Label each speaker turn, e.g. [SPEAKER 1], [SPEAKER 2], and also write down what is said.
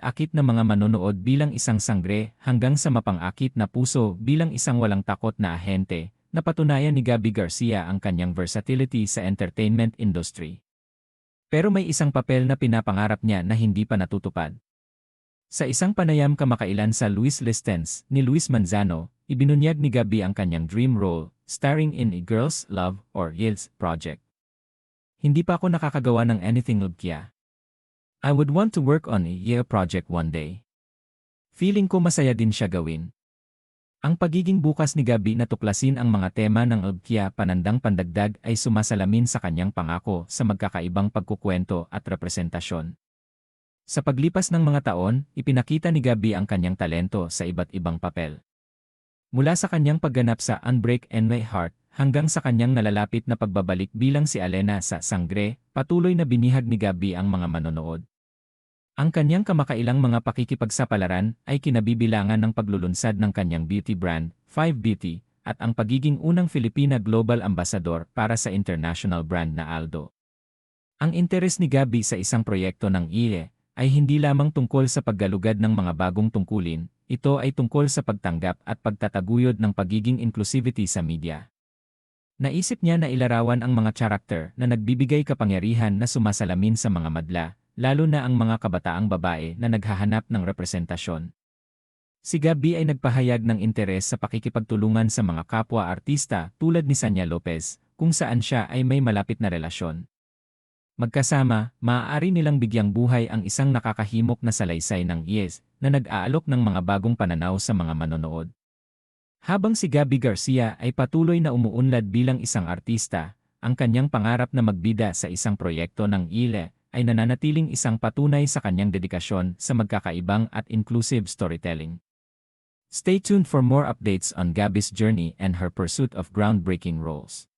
[SPEAKER 1] akit na mga manonood bilang isang sangre hanggang sa mapang-akit na puso bilang isang walang takot na ahente, napatunayan ni Gabby Garcia ang kanyang versatility sa entertainment industry. Pero may isang papel na pinapangarap niya na hindi pa natutupad. Sa isang panayam kamakailan sa Luis Listens ni Luis Manzano, ibinunyag ni Gabby ang kanyang dream role, starring in a Girls Love or Yields project. Hindi pa ako nakakagawa ng anything lubkya. I would want to work on a year project one day. Feeling ko masaya din siya gawin. Ang pagiging bukas ni Gabi na tuklasin ang mga tema ng Ulbkia Panandang Pandagdag ay sumasalamin sa kanyang pangako sa magkakaibang pagkukwento at representasyon. Sa paglipas ng mga taon, ipinakita ni Gabi ang kanyang talento sa iba't ibang papel. Mula sa kanyang pagganap sa Unbreak and My Heart hanggang sa kanyang nalalapit na pagbabalik bilang si Alena sa Sangre, patuloy na binihag ni Gabi ang mga manonood. Ang kanyang kamakailang mga pakikipagsapalaran ay kinabibilangan ng paglulunsad ng kanyang beauty brand, 5 Beauty, at ang pagiging unang Filipina Global Ambassador para sa international brand na Aldo. Ang interes ni Gabi sa isang proyekto ng IE ay hindi lamang tungkol sa paggalugad ng mga bagong tungkulin, ito ay tungkol sa pagtanggap at pagtataguyod ng pagiging inclusivity sa media. Naisip niya na ilarawan ang mga karakter na nagbibigay kapangyarihan na sumasalamin sa mga madla, lalo na ang mga kabataang babae na naghahanap ng representasyon. Si Gabi ay nagpahayag ng interes sa pakikipagtulungan sa mga kapwa artista tulad ni Sanya Lopez, kung saan siya ay may malapit na relasyon. Magkasama, maaari nilang bigyang buhay ang isang nakakahimok na salaysay ng Yes na nag-aalok ng mga bagong pananaw sa mga manonood. Habang si Gabi Garcia ay patuloy na umuunlad bilang isang artista, ang kanyang pangarap na magbida sa isang proyekto ng ILE ay nananatiling isang patunay sa kanyang dedikasyon sa magkakaibang at inclusive storytelling. Stay tuned for more updates on Gabby's journey and her pursuit of groundbreaking roles.